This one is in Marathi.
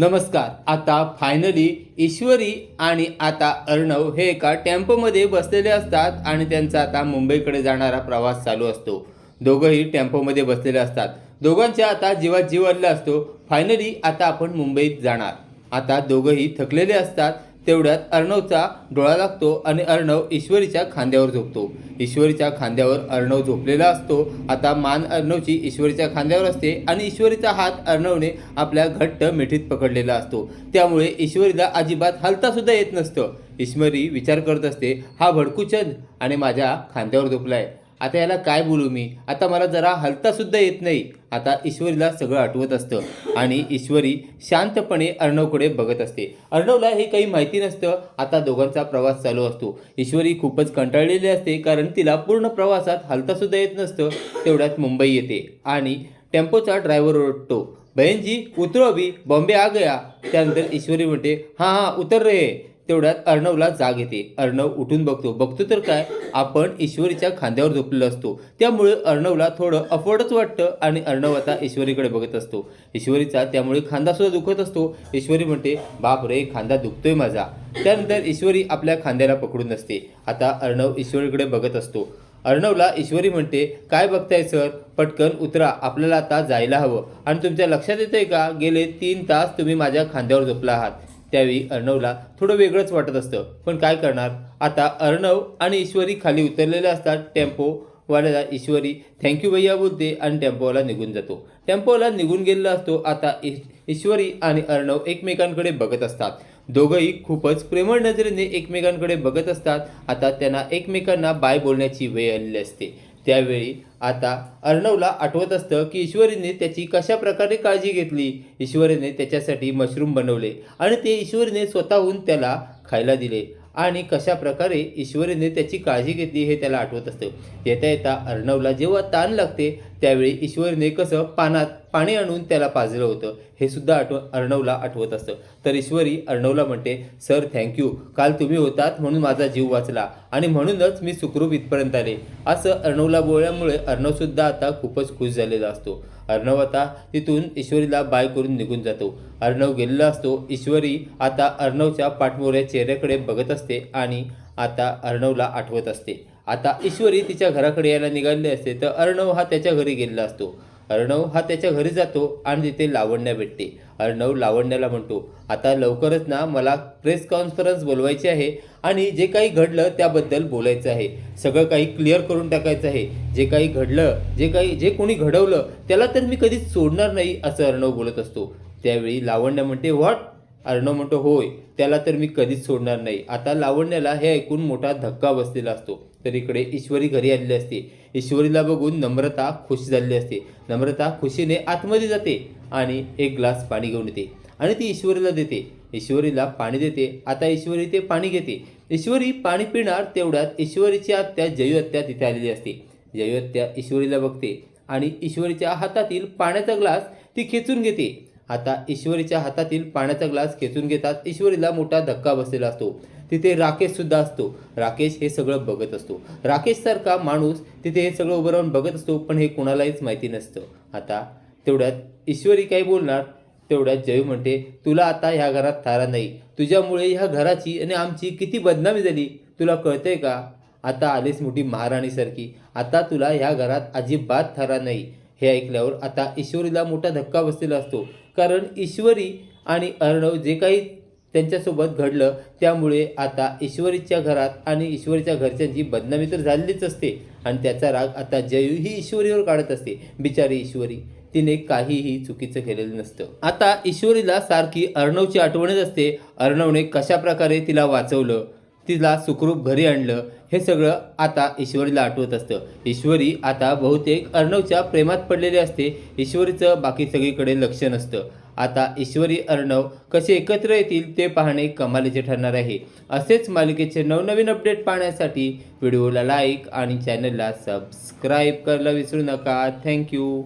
नमस्कार आता फायनली ईश्वरी आणि आता अर्णव हे एका टेम्पोमध्ये बसलेले असतात आणि त्यांचा आता मुंबईकडे जाणारा प्रवास चालू असतो. दोघंही टेम्पोमध्ये बसलेले असतात. दोघांच्या आता जीवात जीव असतो. फायनली आता आपण मुंबईत जाणार. आता दोघंही थकलेले असतात. तेवढ्यात अर्णवचा डोळा लागतो आणि अर्णव ईश्वरीच्या खांद्यावर झोपतो. ईश्वरीच्या खांद्यावर अर्णव झोपलेला असतो. आता मान अर्णवची ईश्वरीच्या खांद्यावर असते आणि ईश्वरीचा हात अर्णवने आपल्या घट्ट मिठीत पकडलेला असतो. त्यामुळे ईश्वरीला अजिबात हलतासुद्धा येत नसतं. ईश्वरी विचार करत असते हा भडकूचंद आणि माझ्या खांद्यावर झोपलाय. आता याला काय बोलू मी? आता मला जरा हलता सुद्धा येत नाही. आता ईश्वरीला सगळं आठवत असतं. आणि ईश्वरी शांतपणे अर्णवकडे बघत असते. अर्णवला हे काही माहिती नसतं. आता दोघांचा प्रवास चालू असतो. ईश्वरी खूपच कंटाळलेली असते कारण तिला पूर्ण प्रवासात हलता सुद्धा येत नसतं. तेवढ्यात मुंबई येते. आणि टेम्पोचा ड्रायव्हर ओरडतो बहन जी उतरो अभी बॉम्बे आ गया. त्यानंतर ईश्वरी म्हणते हां हां उतर रे. तेवढ्यात अर्णवला जाग येते. अर्णव उठून बघतो. बघतो तर काय? आपण ईश्वरीच्या खांद्यावर झोपलेलो असतो. त्यामुळे अर्णवला थोडं अफोर्डच वाटतं आणि अर्णव आता ईश्वरीकडे बघत असतो. ईश्वरीचा त्यामुळे खांदा सुद्धा दुखत असतो. ईश्वरी म्हणते बाप रे खांदा दुखतोय माझा. त्यानंतर ईश्वरी आपल्या खांद्याला पकडून असते. आता अर्णव ईश्वरीकडे बघत असतो. अर्णवला ईश्वरी म्हणते काय बघताय सर? पटकन उतरा. आपल्याला आता जायला हवं. आणि तुमच्या लक्षात येतंय का? गेले तीन तास तुम्ही माझ्या खांद्यावर झोपला आहात. त्यावेळी अर्णवला थोडं वेगळंच वाटत असतं. पण काय करणार? आता अर्णव आणि ईश्वरी खाली उतरलेले असतात. टेम्पो वाल्याला ईश्वरी थँक्यू भैया बोलते आणि टेम्पोवाला निघून जातो. टेम्पोवाला निघून गेलेला असतो. आता ईश्वरी आणि अर्णव एकमेकांकडे बघत असतात. दोघंही खूपच प्रेमळ नजरेने एकमेकांकडे बघत असतात. आता त्यांना एकमेकांना बाय बोलण्याची वेळ आलेली असते. त्यावेळी आता अर्णवला आठवत असतं की ईश्वरीने त्याची कशा प्रकारे काळजी घेतली. ईश्वरीने त्याच्यासाठी मशरूम बनवले आणि ते ईश्वरीने स्वतःहून त्याला खायला दिले. आणि कशा प्रकारे ईश्वरीने त्याची काळजी घेतली हे त्याला आठवत असतं. येता येता अर्णवला जेव्हा ताण लागते त्यावेळी ईश्वरीने कसं पानात पाणी आणून त्याला पाजलं होतं हे सुद्धा आठव अर्णवला आठवत असतं. तर ईश्वरी अर्णवला म्हणते सर थँक्यू काल तुम्ही होतात म्हणून माझा जीव वाचला आणि म्हणूनच मी सुखरूप इथपर्यंत आले. असं अर्णवला बोलल्यामुळे अर्णवसुद्धा आता खूपच खुश झालेला असतो. अर्णव आता तिथून ईश्वरीला बाय करून निघून जातो. अर्णव गेलेला असतो. ईश्वरी आता अर्णवच्या पाठमोऱ्या चेहऱ्याकडे बघत असते आणि आता अर्णवला आठवत असते. आता ईश्वरी तिच्या घराकडे यायला निघालेली असते तर अर्णव हा त्याच्या घरी गेलेला असतो. अर्णव हा त्याच्या घरी जातो आणि तिथे लावण्या भेटते. अर्णव लावण्याला म्हणतो आता लवकरच ना मला प्रेस कॉन्फरन्स बोलवायची आहे आणि जे काही घडलं त्याबद्दल बोलायचं आहे. सगळं काही क्लिअर करून टाकायचं आहे. जे काही घडलं जे काही जे कोणी घडवलं त्याला तर मी कधीच सोडणार नाही असं अर्णव बोलत असतो. त्यावेळी लावण्य म्हणते व्हॉट? अर्णव म्हणतो होय त्याला तर मी कधीच सोडणार नाही. आता लावण्याला हे ऐकून मोठा धक्का बसलेला असतो. तर इकडे ईश्वरी घरी आलेली असते. ईश्वरीला बघून नम्रता खुश झालेली असते. नम्रता खुशीने आतमध्ये जाते आणि एक ग्लास पाणी घेऊन येते आणि ती ईश्वरीला देते. ईश्वरीला पाणी देते. आता ईश्वरी ते पाणी घेते. ईश्वरी पाणी पिणार तेवढ्यात ईश्वरीची आत्या जयू तिथे आलेली असते. जयू ईश्वरीला बघते आणि ईश्वरीच्या हातातील पाण्याचा ग्लास ती खेचून घेते. आता ईश्वरीच्या हातातील पाण्याचा ग्लास खेचून घेतात. ईश्वरीला मोठा धक्का बसलेला असतो. तिथे राकेश सुद्धा असतो. राकेश हे सगळं बघत असतो. राकेश सारखा माणूस तिथे हे सगळं उभं राहून बघत असतो पण हे कोणालाहीच माहिती नसतं. आता तेवढ्यात ईश्वरी काही बोलणार? तेवढ्यात जयू म्हणते तुला आता ह्या घरात थारा नाही. तुझ्यामुळे ह्या घराची आणि आमची किती बदनामी झाली. तुला कळतंय का? आता आलीस मोठी महाराणीसारखी आता तुला ह्या घरात अजिबात थारा नाही. हे ऐकल्यावर आता ईश्वरीला मोठा धक्का बसलेला असतो. कारण ईश्वरी आणि अर्णव जे काही त्यांच्यासोबत घडलं त्यामुळे आता ईश्वरीच्या घरात आणि ईश्वरीच्या घरच्यांची बदनामी तर झालेलीच असते. आणि त्याचा राग आता जयू ही ईश्वरीवर काढत असते. बिचारी ईश्वरी तिने काहीही चुकीचं केलेलं नसतं. आता ईश्वरीला सारखी अर्णवची आठवणच असते. अर्णवने कशा प्रकारे तिला वाचवलं? तिला सुखरूप घरी आणलं. हे सगळं आता ईश्वरीला आठवत असतं. ईश्वरी आता बहुतेक अर्णवच्या प्रेमात पडलेली असते. ईश्वरीचं बाकी सगळीकडे लक्ष नसतं. आता ईश्वरी अर्णव कसे एकत्र येतील ते पाहणे कमालीचे ठरणार आहे. असेच मालिकेचे नवनवीन अपडेट पाहण्यासाठी व्हिडिओला लाईक आणि चॅनलला सबस्क्राईब करायला विसरू नका. थँक्यू.